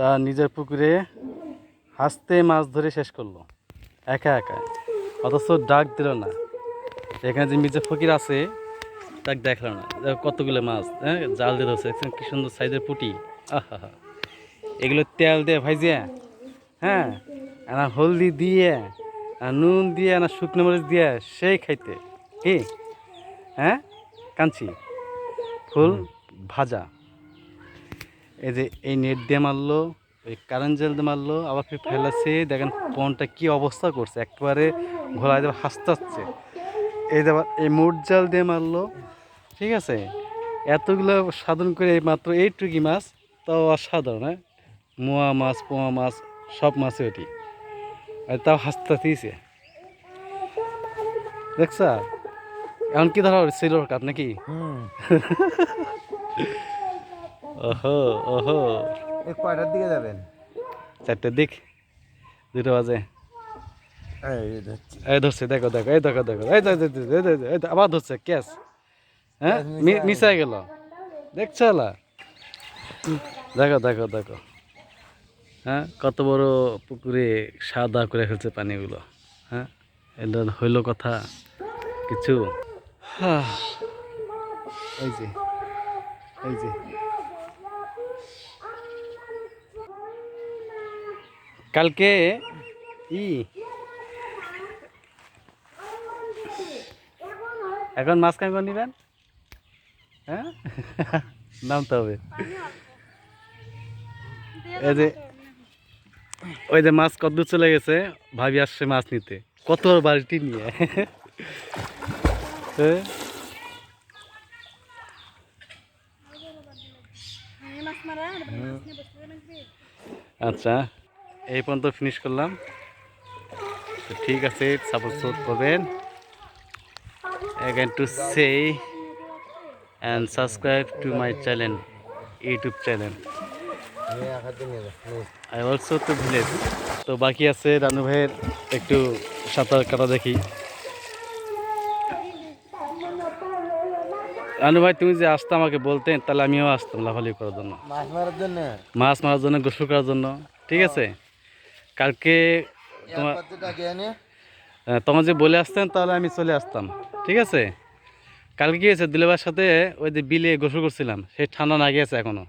তার নিজের পুকুরে হাসতে মাছ ধরে শেষ করল। একা একা। অথচ ডাক দিল না। এখানে যে মির্জা ফকির আছে তাকে দেখল না। কতগুলো মাছ হ্যাঁ? জাল দিয়ে ধরছে। কি সুন্দর সাইজের পুটি। আহা এগুলো তেল দিয়ে ভাইজিয়া হ্যাঁ? আর হলদি দিয়ে আর নুন দিয়ে না শুকনো মরিচ দিয়ে সেই খাইতে। কি? হ্যাঁ? কাঞ্চি। ফুল ভাজা। এই যে এই নেট দিয়ে মারলো ওই কারেন্ট জেল দিয়ে মারলো আবার ফির ফেলাছে দেখেন পনটা কি অবস্থা করছে একবারে ঘোলায় দেবে হাসতাচ্ছে। এই যে আবার এই মোট জাল দিয়ে মারলো ঠিক আছে? এতগুলো সাধন করে এই মাত্র এইটুকি মাছ তাও অসাধারণ হ্যাঁ? মোয়া মাছ পোয়া মাছ সব মাছে ওটি আর তাও হাসতেছে দেখছা? এখন কি ধরা সিলভার কাপ নাকি? হুম। ওহো ওহো। এই কয়টার দিকে যাবেন? চারটের দিক। দুটো বাজে। এই ধরছে। দেখো দেখো এই দেখো দেখো এই এই আবার ধরছে ক্যাশ হ্যাঁ? গেল। দেখছ দেখো দেখো দেখো। হ্যাঁ? কত বড় পুকুরে সাদা করে ফেলছে পানিগুলো। হ্যাঁ? এটা হইল কথা কিছু। হাহ, এই যে এই যে। কালকে ই। এখন মাছ কেন করে নিবেন? হ্যাঁ? নামতে হবে। এই যে ওই যে মাছ কত চলে গেছে ভাবি আসছে মাছ নিতে। কত বড় বালতি নিয়ে। হ্যাঁ? আচ্ছা। এই পর্যন্ত ফিনিশ করলাম। তো ঠিক আছে সাপোর্ট করবেন। Again to say and subscribe to my channel youtube channel নিয়ে আঘাতে নিয়ে যা নিয়ে। I also to village তো বাকি আছে রানু ভাইয়ের একটু সাঁতার কাটা দেখি। রানু ভাই তুমি যে আসতে আমাকে বলতেন তাহলে আমিও আসতাম লাফালি করার জন্য। মাছ মারার জন্য? মাছ মারার জন্য গোসল করার জন্য। ঠিক আছে? কালকে তোমার তখন যে বলে আসতেন তাহলে আমি চলে আসতাম। ঠিক আছে? কালকে কি হয়েছে? দিলেবার সাথে ওই যে বিলে গোসল করছিলাম। সেই ঠান্ডা না গিয়েছে এখনও।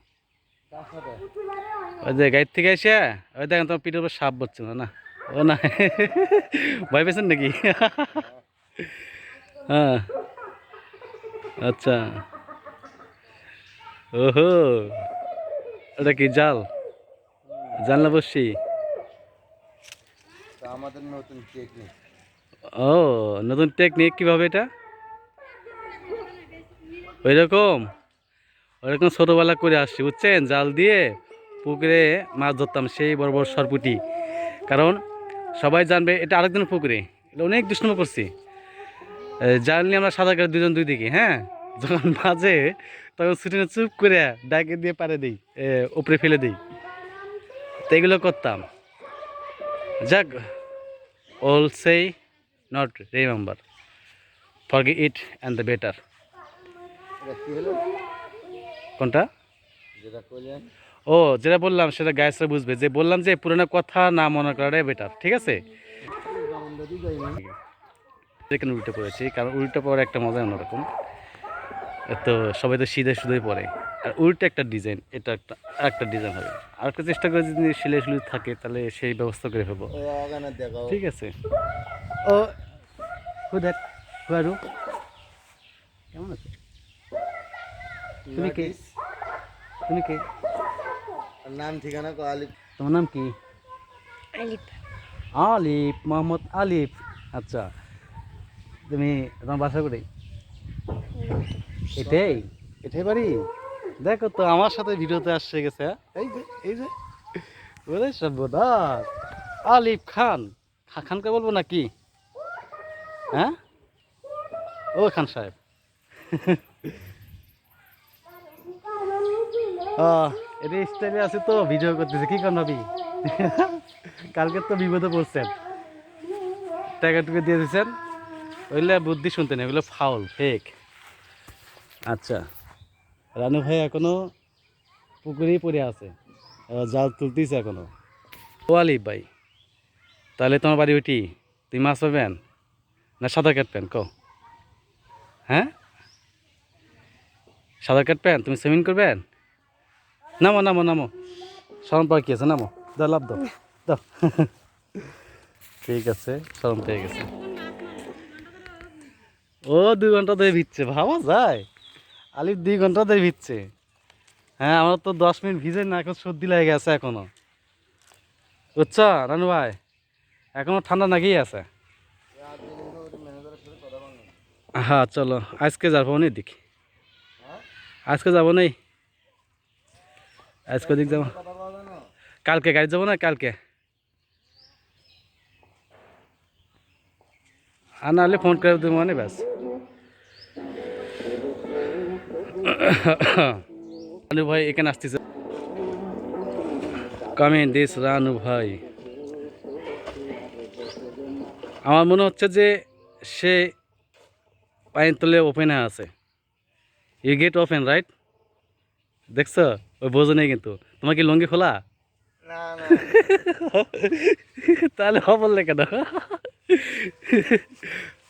ওই যে গাড়ি থেকে এসে ওই দেখেন তোমার পিঠের উপর সাপ বলছে না ও না। ভয় পেয়েছেন নাকি? হ্যাঁ। আচ্ছা। ওহো। ওটা কি জাল? জাল না বসছি আমাদের নতুন টেকনিক ও, নতুন টেকনিক কীভাবে এটা? ওই রকম ওইরকম ছোটোবেলা করে আসছি, বুঝছেন? জাল দিয়ে পুকুরে মাছ ধরতাম, সেই বড় বড় সরপুটি। কারণ সবাই জানবে, এটা আরেকজন পুকুরে, এটা অনেক দুষ্টামি করছি। জাল নিয়ে আমরা সাঁতার কাটি দুজন দুই দিকে হ্যাঁ? যখন মাঝে, তখন ছুটি চুপ করে ডাকে দিয়ে পারে দিই উপরে ফেলে দিই। তো এগুলো করতাম। যাক all say not remember forget it and the better কোনটা? ও যেটা বললাম সেটা গায়েসরা বুঝবে যে বললাম যে পুরোনো কথা না মনে করাটাই বেটার ঠিক আছে? এখানে উল্টে পড়েছি কারণ উল্টে পড়ার একটা মজা অন্যরকম। তো সবাই তো সিধে শুধুই পরে আর উল্টে একটা ডিজাইন এটা একটা একটা ডিজাইন হবে। আর একটা চেষ্টা করে যদি সিলাই সুলি থাকে তাহলে সেই ব্যবস্থা করে ফেলব। ঠিক আছে। ও হু দ্যাট হু আর কেমন আছে? তুমি কে? তুমি কে? নাম ঠিকানা কো আলিফ। তোমার নাম কি? আলিফ। আলিফ মোহাম্মদ আলিফ। আচ্ছা। তুমি তোমার বাসা করে এটাই? এটাই বাড়ি? দেখো তো আমার সাথে ভিডিওতে আসছে গেছে হ্যাঁ? এই যে এই যে। ওরে সর্বদাস আলিফ খান। খানকে বলব নাকি? হ্যাঁ? ও খান সাহেব। এটা স্টাইলে আছে তো ভিডিও করতেছে। কি কর ভাবি? কালকে তো বিপদে পড়ছেন। টাকা টুকে দিয়ে দিয়েছেন। ওইগুলো বুদ্ধি শুনতেন এগুলো ফাউল ফেক আচ্ছা। রানু ভাই এখনও পুকুরেই পড়ে আছে। জাল তুলতেছে এখনও। ও ভাই, তাহলে তোমার বাড়ি ওইটি? তুই মাছ পাবেন না সাঁতার কাটবেন? কো হ্যাঁ? সাঁতার কাটবেন? তুমি সুইমিং করবেন? নামো নামো নামো। শরম পাওয়ার কি আছে? নামো। দাও লাভ দাও। দাও। ঠিক আছে, শরম পেয়ে গেছে। ও, দুই ঘণ্টা ধরে ভিজছে, ভাবা যায়? আলিফ দুই ঘণ্টা ধরে ভিজছে। হ্যাঁ আমার তো দশ মিনিট ভিজে না, এখন সর্দি লেগে গেছে এখনও। বুঝছ, রানু ভাই? এখনও ঠান্ডা নাকি আছে। হ্যাঁ চলো, আজকে যাব নি দেখি আজকে যাব নেই? আজকে দিক যাব। না কালকে গাড়ি যাব না কালকে? আর নাহলে ফোন করে দেবো মানে ব্যাস। রানু ভাই এখানে আসতেছে। কামিং দিস রানু ভাই। আমার মনে হচ্ছে যে সে পায়ের তলে ওপেনে আছে। ইউ গেট ওপেন রাইট দেখছ? ওই বোঝো নেই কিন্তু। তোমার কি লঙ্গি খোলা? তাহলে হ বললে কেন?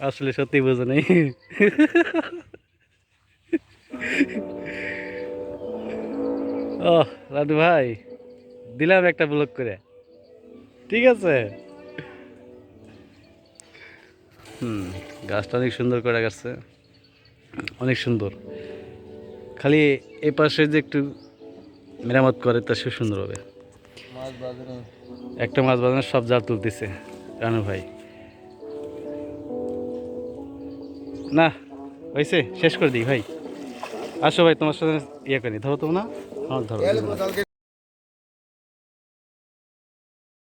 আসলে সত্যি বোঝো নেই। ও রানু ভাই দিলাম একটা ব্লক করে। ঠিক আছে? হুম গাছটা অনেক সুন্দর করে গেছে। অনেক সুন্দর। খালি এই পাশে যে একটু মেরামত করে তা সে সুন্দর হবে। মাছ একটা মাছ বাজানোর সব জাল তুলতেছে রানু ভাই। না হয়েছে শেষ করে দিই ভাই। আসো ভাই তোমার সাথে ইয়ে করি ধরো তো না? আমার ধরো এলে কোদালকে